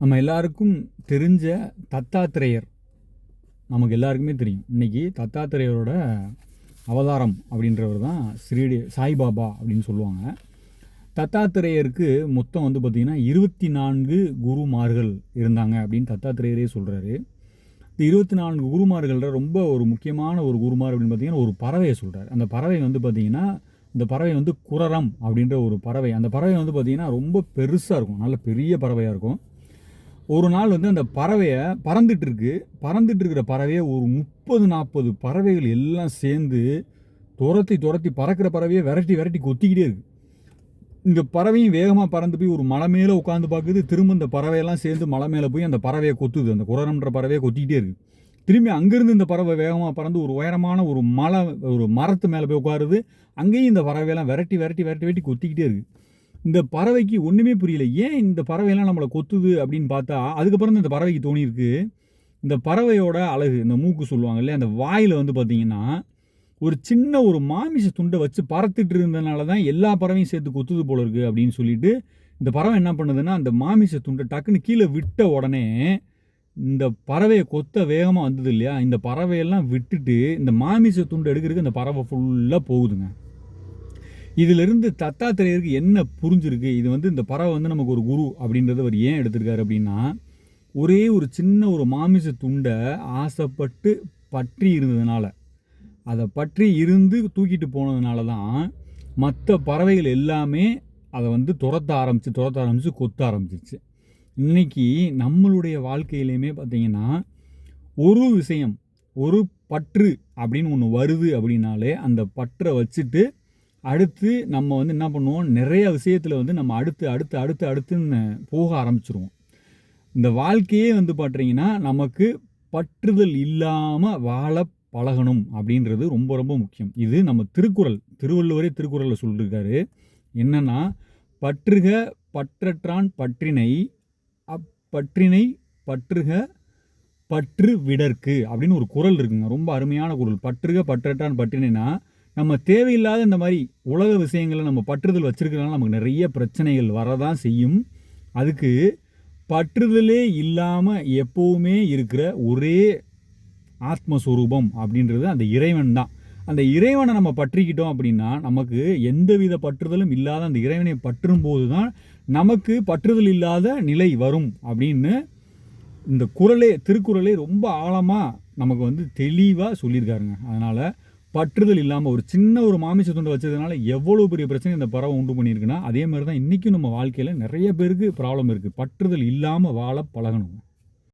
நம்ம எல்லாருக்கும் தெரிஞ்ச தத்தாத்திரேயர். நமக்கு எல்லாருக்குமே தெரியும். இன்னைக்கு தத்தாத்திரேயரோட அவதாரம் அப்படின்றவர் தான் ஸ்ரீடி சாய்பாபா அப்படின்னு சொல்லுவாங்க. தத்தாத்திரேயருக்கு மொத்தம் வந்து பார்த்திங்கன்னா இருபத்தி நான்கு குருமார்கள் இருந்தாங்க அப்படின்னு தத்தாத்திரேயரே சொல்கிறாரு இந்த இருபத்தி நான்கு குருமார்களில் ரொம்ப ஒரு முக்கியமான ஒரு குருமார் அப்படின்னு பார்த்தீங்கன்னா ஒரு பறவையை சொல்கிறார் அந்த பறவை வந்து பார்த்திங்கன்னா இந்த பறவை வந்து குரரம் அப்படின்ற ஒரு பறவை. அந்த பறவை வந்து பார்த்திங்கன்னா ரொம்ப பெருசாக இருக்கும். நல்ல பெரிய பறவையாக இருக்கும். ஒரு நாள் வந்து அந்த பறவையை பறந்துட்டுருக்கு. பறந்துட்டு இருக்கிற பறவையை ஒரு முப்பது நாற்பது பறவைகள் எல்லாம் சேர்ந்து துரத்தி துரத்தி பறக்கிற பறவையை விரட்டி விரட்டி கொத்திக்கிட்டே இருக்கு. இந்த பறவையும் வேகமாக பறந்து போய் ஒரு மலை மேலே உட்காந்து பார்க்குது திரும்ப இந்த பறவையெல்லாம் சேர்ந்து மலை மேலே போய் அந்த பறவையை கொத்துது. அந்த குரரம்ன்ற பறவையை கொத்திக்கிட்டே இருக்குது திரும்பி அங்கேருந்து இந்த பறவை வேகமாக பறந்து ஒரு உயரமான ஒரு மலை ஒரு மரத்து மேலே போய் உட்காருது. அங்கேயும் இந்த பறவையெல்லாம் விரட்டி விரட்டி விரட்டி விரட்டி கொத்திக்கிட்டே இருக்குது இந்த பறவைக்கு ஒன்றுமே புரியல. ஏன் இந்த பறவைலாம் நம்மளை கொத்துது அப்படின்னு பார்த்தா அதுக்கப்புறம் தான் இந்த பறவைக்கு தோணியிருக்கு. இந்த பறவையோட அழகு இந்த மூக்கு சொல்லுவாங்க இல்லையா அந்த வாயில் வந்து பார்த்தீங்கன்னா ஒரு சின்ன ஒரு மாமிச துண்டை வச்சு பறத்துட்டு இருந்தனால தான் எல்லா பறவையும் சேர்த்து கொத்துது போல இருக்குது அப்படின்னு சொல்லிட்டு இந்த பறவை என்ன பண்ணுதுன்னா அந்த மாமிச துண்டை டக்குன்னு கீழே விட்ட உடனே இந்த பறவையை கொத்த வேகமாக வந்தது இல்லையா இந்த பறவையெல்லாம் விட்டுட்டு இந்த மாமிச துண்டு எடுக்கிறதுக்கு இந்த பறவை ஃபுல்லாக போகுதுங்க. இதிலிருந்து தத்தாத்திரையருக்கு என்ன புரிஞ்சிருக்கு? இது வந்து இந்த பறவை வந்து நமக்கு ஒரு குரு அப்படின்றத அவர் ஏன் எடுத்திருக்காரு அப்படின்னா ஒரே ஒரு சின்ன ஒரு மாமிச துண்டை ஆசைப்பட்டு பற்றி இருந்ததுனால. அதை பற்றி இருந்து தூக்கிட்டு போனதுனால தான் மற்ற பறவைகள் எல்லாமே அதை வந்து துரத்த ஆரம்பித்து துரத்த ஆரம்பித்து கொத்த ஆரம்பிச்சிச்சு. இன்னைக்கு நம்மளுடைய வாழ்க்கையிலையுமே பார்த்தீங்கன்னா ஒரு விஷயம் ஒரு பற்று அப்படின்னு ஒன்று வருது அப்படின்னாலே அந்த பற்றை வச்சுட்டு அடுத்து நம்ம வந்து என்ன பண்ணுவோம்? நிறைய விஷயத்தில் வந்து நம்ம அடுத்து அடுத்து அடுத்து அடுத்துன்னு போக ஆரம்பிச்சிருவோம். இந்த வாழ்க்கையே வந்து பார்த்தீங்கன்னா நமக்கு பற்றுதல் இல்லாமல் வாழ பழகணும் அப்படின்றது ரொம்ப ரொம்ப முக்கியம். இது நம்ம திருக்குறள் திருவள்ளுவரே திருக்குறளில் சொல்லியிருக்காரு என்னென்னா பற்றுக பற்றற்றான் பற்றினை அப்பற்றினை பற்றுக பற்று விடற்கு அப்படின்னு ஒரு குறள் இருக்குங்க. ரொம்ப அருமையான குறள். பற்றுக பற்றற்றான் பற்றினைனா நம்ம தேவையில்லாத இந்த மாதிரி உலக விஷயங்களை நம்ம பற்றுதல் வச்சிருக்கிறதுனால நமக்கு நிறைய பிரச்சனைகள் வரதான் செய்யும். அதுக்கு பற்றுதலே இல்லாமல் எப்போவுமே இருக்கிற ஒரே ஆத்மஸ்வரூபம் அப்படின்றது அந்த இறைவன் தான். அந்த இறைவனை நம்ம பற்றிக்கிட்டோம் அப்படின்னா நமக்கு எந்தவித பற்றுதலும் இல்லாத அந்த இறைவனை பற்றும் போது தான் நமக்கு பற்றுதல் இல்லாத நிலை வரும் அப்படின்னு இந்த குரலே திருக்குறளே ரொம்ப ஆழமாக நமக்கு வந்து தெளிவாக சொல்லியிருக்காருங்க. அதனால் பற்றுதல் இல்லாமல் ஒரு சின்ன ஒரு மாமிச துண்டை வச்சதுனால எவ்வளோ பெரிய பிரச்சனை இந்த பறவை உண்டு பண்ணியிருக்குன்னா அதே மாதிரி தான் இன்றைக்கும் நம்ம வாழ்க்கையில் நிறைய பேருக்கு ப்ராப்ளம் இருக்குது பற்றுதல் இல்லாமல் வாழ பழகணும்.